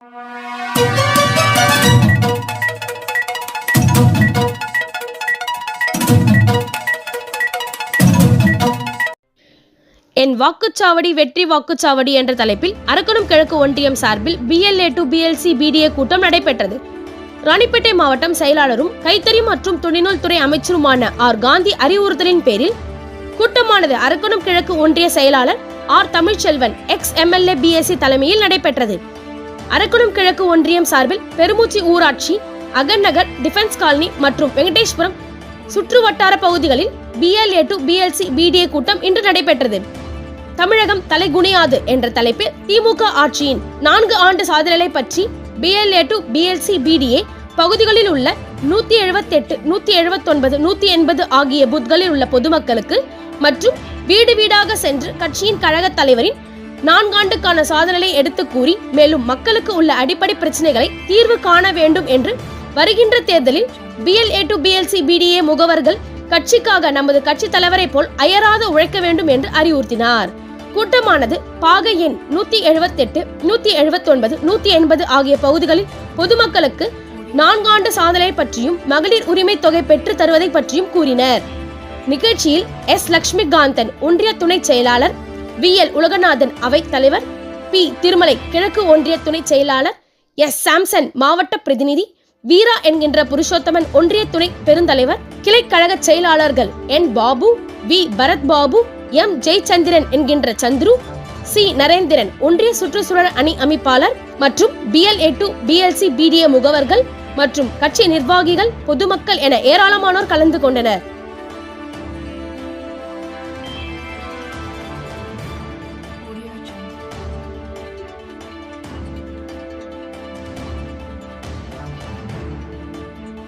என் வாக்குச்சாவடி வெற்றி வாக்குச்சாவடி என்ற தலைப்பில் அரக்கணம் கிழக்கு ஒன்றியம் சார்பில் பிஎல்ஏ டு பிஎல்சி பிடிஏ கூட்டம் நடைபெற்றது. ராணிப்பேட்டை மாவட்டம் செயலாளரும் கைத்தறி மற்றும் துணிநூல் துறை அமைச்சருமான ஆர். காந்தி அறிவுறுத்தலின் பேரில் கூட்டமானது அரக்கணம் கிழக்கு ஒன்றிய செயலாளர் R. Tamilselvan ex MLA BSc தலைமையில் நடைபெற்றது. அரக்குளம் கிழக்கு ஒன்றியம் சார்பில் பெருமூச்சி ஊராட்சி அகநகர் டிஃபென்ஸ் காலனி மற்றும் வெங்கடேஸ்வரம் சுற்று வட்டார பகுதிகளில் பிஎல்ஏ டு பிஎல்சி பிடிஏ கூட்டம் இன்று நடைபெற்றது. தமிழகம் தலைகுனியாது என்ற தலைப்பில் திமுக ஆட்சியின் நான்கு ஆண்டு சாதனைகளை பற்றி பிஎல்ஏ டு பிஎல்சி பிடிஏ பகுதிகளில் உள்ள நூத்தி எழுபத்தெட்டு நூத்தி எழுபத்தொன்பது நூத்தி எண்பது ஆகிய புத்களில் உள்ள பொதுமக்களுக்கு மற்றும் வீடு வீடாக சென்று கட்சியின் கழக தலைவரின் நான்காண்டுக்கான சாதனையை எடுத்து கூறி மேலும் மக்களுக்கு உள்ள அடிப்படை பிரச்சனைகளை தீர்வு காண வேண்டும் என்று வருகின்ற தேர்தலில் பிஎல்ஏ டு பிஎல்சி பிடிஏ முகவர்கள் கட்சிக்காக நமது கட்சி தலைவரை போல் அயராது உழைக்க வேண்டும் என்று அறிவுறுத்தினார். கூட்டமானது பாகை எண் நூத்தி எழுபத்தெட்டு நூத்தி எழுபத்தொன்பது நூத்தி எண்பது ஆகிய பகுதிகளில் பொதுமக்களுக்கு நான்காண்டு சாதனை பற்றியும் மகளிர் உரிமை தொகை பெற்று தருவதை பற்றியும் கூறினர். நிகழ்ச்சியில் எஸ் லட்சுமிகாந்தன் ஒன்றிய துணை செயலாளர் வி. எல். உலகநாதன் அவை தலைவர் பி. திருமலை கிழக்கு ஒன்றிய துணை செயலாளர் எஸ். சாம்சன் மாவட்ட பிரதிநிதி வீரா என்கின்ற புருஷோத்தமன் ஒன்றிய துணை பெருந்தலைவர் கிளை கழக செயலாளர்கள் N. Babu V. Bharath Babu M. Jayachandran என்கின்ற சந்துரு சி. நரேந்திரன் ஒன்றிய சுற்றுச்சூழல் அணி அமைப்பாளர் மற்றும் பிஎல்ஏ டு பிஎல்சி பிடிஏ முகவர்கள் மற்றும் கட்சி நிர்வாகிகள் பொதுமக்கள் என ஏராளமானோர் கலந்து கொண்டனர்.